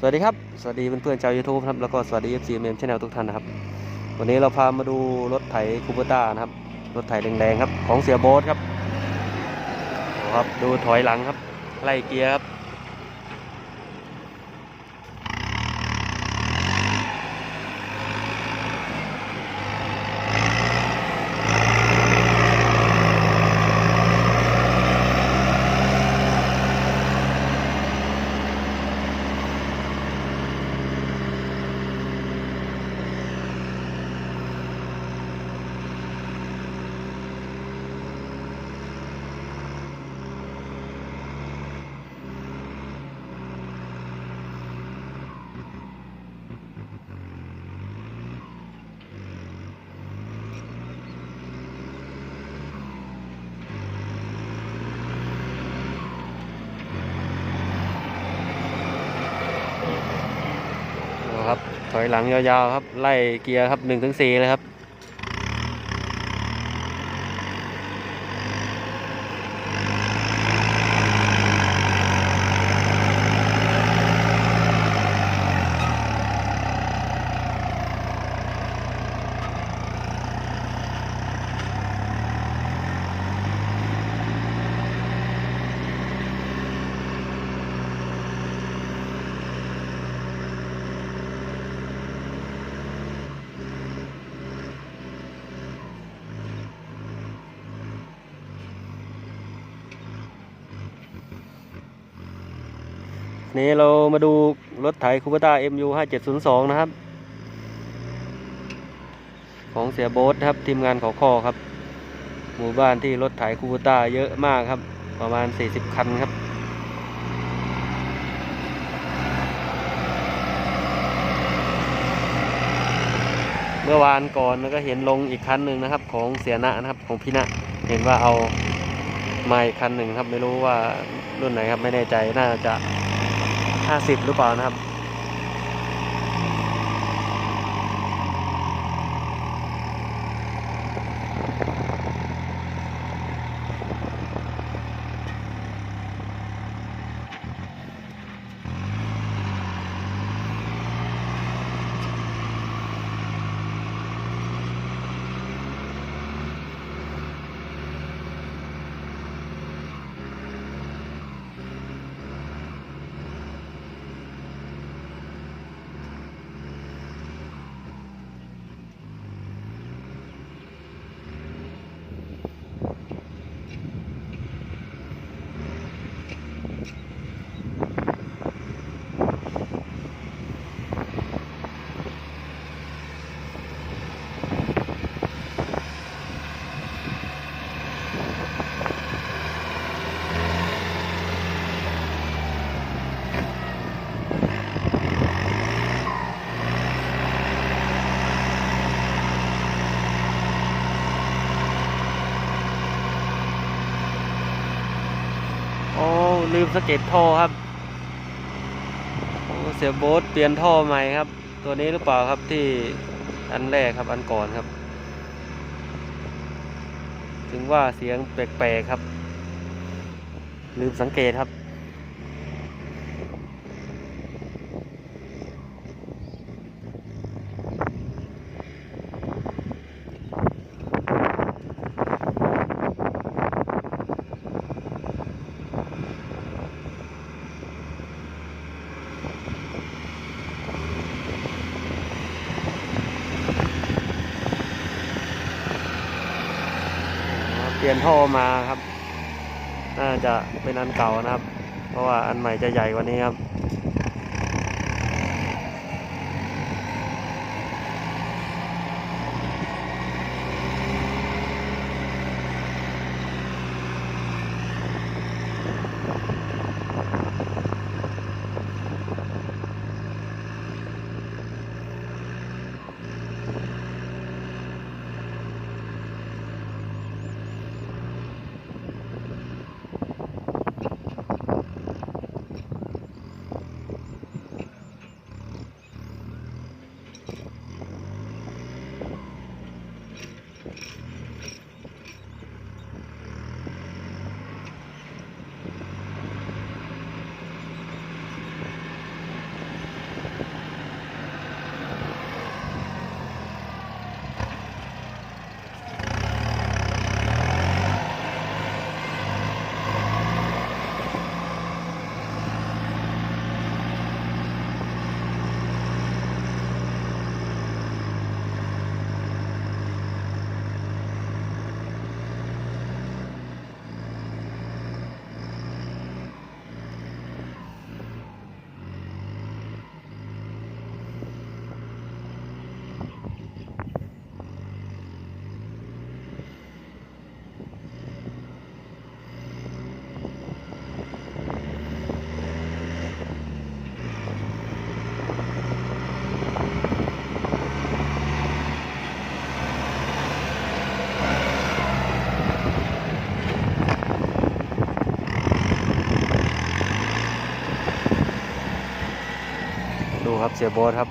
สวัสดีครับ สวัสดีเพื่อนๆชาวยูทูบครับ แล้วก็สวัสดี FC เมมชแนลทุกท่านนะครับ วันนี้เราพามาดูรถไถคูเปอร์ต้านะครับ รถไถแดงๆครับ ของเสียโบ๊ทครับครับ ดูถอยหลังครับ ไล่เกียร์ครับ ครับ ถอยหลังยาวๆครับ ไล่เกียร์ครับ1นถึงสเลยครับ นี่เรามาดูรถไถคูเปต้า MU 5702 นะครับ ของเสียโบ๊ทครับ ทีมงานเขาคอครับ หมู่บ้านที่รถไถคูเปต้าเยอะมากครับ ประมาณ 40 คันครับ เมื่อวานก่อนแล้วก็เห็นลงอีกคันหนึ่งนะครับ ของเสียนะนะครับของพี่ณะเห็นว่าเอามาอีกคันหนึ่งครับไม่รู้ว่ารุ่นไหนครับไม่แน่ใจน่าจะ ห้าสิบหรือเปล่านะครับ โอ้ ลืมสเก็ตท่อครับโอ้เสียโบ๊ทเปลี่ยนท่อใหม่ครับ ตัวนี้หรือเปล่าครับที่อันแรกครับอันก่อนครับ ถึงว่าเสียงแปลกๆครับ ลืมสังเกตครับ ลี่ยนท่อมาครับ น่าจะเป็นอันเก่านะครับ เพราะว่าอันใหม่จะใหญ่กว่านี้ครับ ครับเสียโบทครับ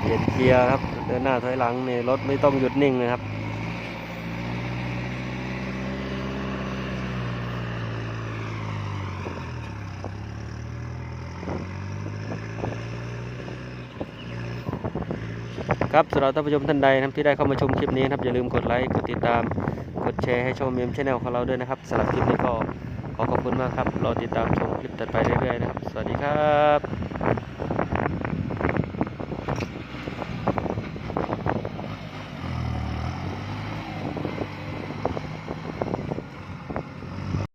เหยียดเกียร์ครับ เดินหน้าถอยหลังเนี่รถไม่ต้องหยุดนิ่งเลยครับครับสำหรับท่านผู้ชมท่านใดนะครับที่ได้เข้ามาชมคลิปนี้นะครับอย่าลืมกดไลค์กดติดตามกดแชร์ให้ชมเมมชแนลของเราด้วยนะครับสำหรับคลิปนี้ก็ขอขอบคุณมากครับรอติดตามชมคลิปต่อไปเรื่อยๆนะครับ สวัสดีครับ